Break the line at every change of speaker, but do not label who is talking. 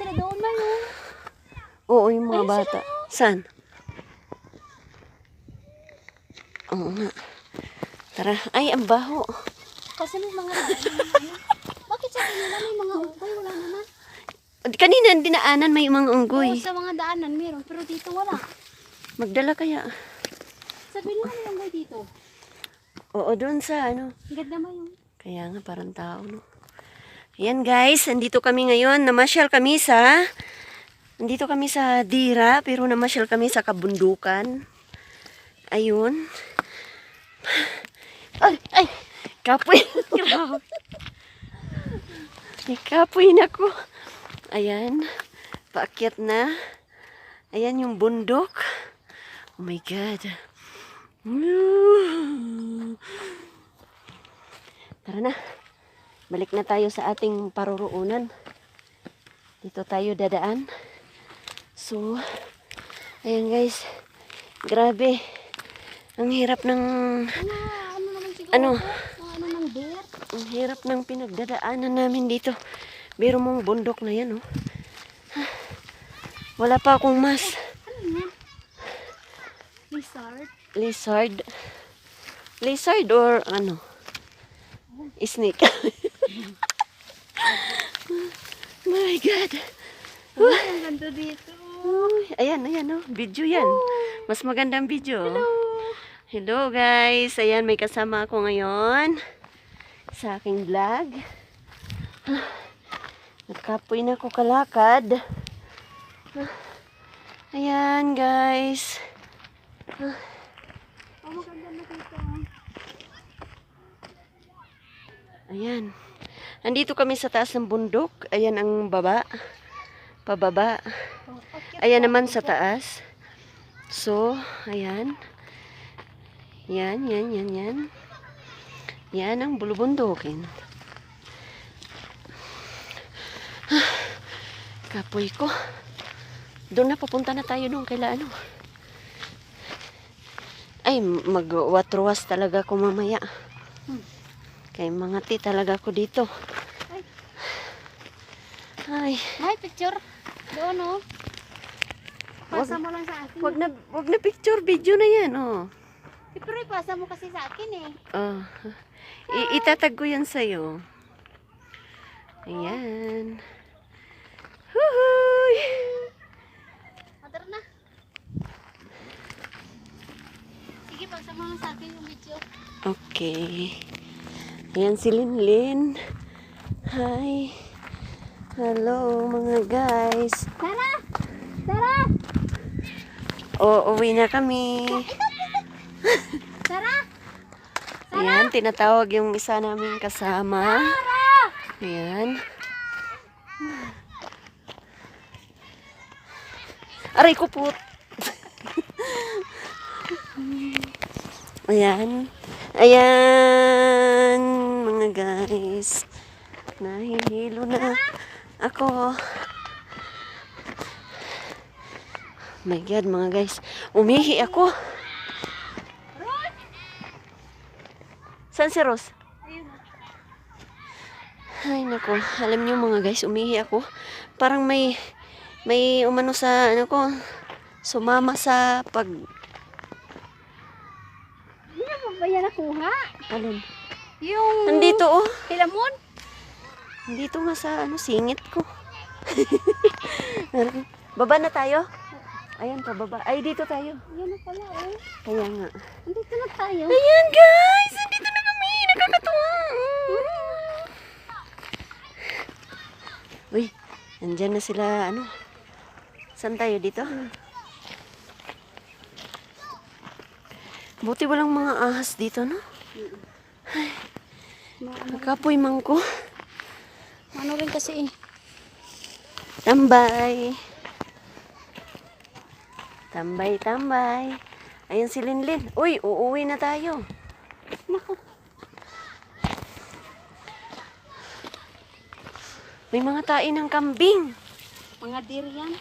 Sila doon man oh.
Oo, yung mga
Ayun sila,
bata. Saan? Oo nga. Tara. Ay, ang baho.
Kasi may mga Bakit sa kanila may mga unggoy? Wala naman.
Kanina, dinaanan may mga
Oo,
unggoy.
sa mga daanan meron. Pero dito wala.
Magdala kaya.
Sabi nila may unggoy dito.
Oo, doon sa ano.
Ganda mo yun.
Kaya nga, parang tao, no? Ayan, guys. Andito kami ngayon. Namasyal kami sa... Andito kami sa Dira, pero namasyal kami sa kabundukan. Ayun. Ay, ay! Kapoy. Grabe. May kapoy na ko. Ayan. Paakyat na. Ayan yung bundok. Oh my God. Tara na. Balik na tayo sa ating paruroonan. Dito tayo dadaan. So, ayan guys. Grabe. Ang hirap ng
Ano, ano
Ano? ang hirap ng pinagdadaanan namin dito. Biro mong bundok na yan, oh. Wala pa akong mas.
Ano? Lizard?
Lizard. Lizard or ano? Snake. My God.
Ay, ang ganda dito.
Uy, ayan, ayan, oh. Video yan. Mas magandang video. Hello. Hello, guys. Ayan, may kasama ako ngayon sa aking vlog. Ah, Nagkapoy na ako kalakad. Ah, Ayan, guys.
Oh, maganda na dito.
Ayan. Andito kami sa taas ng bundok. Ayan ang baba. Pababa. Ayan naman sa taas. So, ayan. Yan, yan, yan, yan. Yan ang bulubundukin. Kapoy ko. Doon na, papunta na tayo doon. Kaila ano. Ay, mag-watruwas talaga ako mamaya.
Hmm.
Kay mga ti talaga ako dito.
Ay.
Ay,
May picture. Doon oh. Pasa mo lang sa akin.
wag na, wag na picture, video na yan, oh.
Eh, Pero ipasa mo kasi sa akin eh.
Oh. I- itatag ko yan sa'yo. Ayan. Huhuy!
Madar na. Sige, pasa mo lang sa akin yung video.
Okay. Ayan si Linlin. Hi. Hello mga guys.
Tara! Tara!
O, uwi na kami.
Tara!
Ayan, tinatawag yung isa naming kasama.
Tara!
Ayan. Aray ko po. Ayan. Ayan, mga guys. Nahihilo na ako. My God, mga guys. Umihi ako.
Ron!
Saan si Rose? Ay, nako. Alam niyo mga guys, umihi ako. Parang may, may umano sa, ano ko, sumama sa pag,
Hindi na ba yan nakuha?
alin?
Yung...
Nandito oh.
Hilamon?
Nandito nga sa, ano, singit ko. Baba na tayo? Ayan, pababa. Ay, dito tayo.
Yan na pala oh.
Kaya nga.
Andito na tayo.
Ayan, guys! Nandito na kami! Nakakatuwa! Uy, nandyan na sila, ano? Saan tayo dito? Buti walang mga ahas dito, no?
Ma-
Nagkapoy man ko.
Ano rin kasi eh.
Tambay. Tambay, tambay. Ayan si Linlin. Uy, uuwi na tayo.
Naku.
May mga tain ng kambing.
Mga deer yan.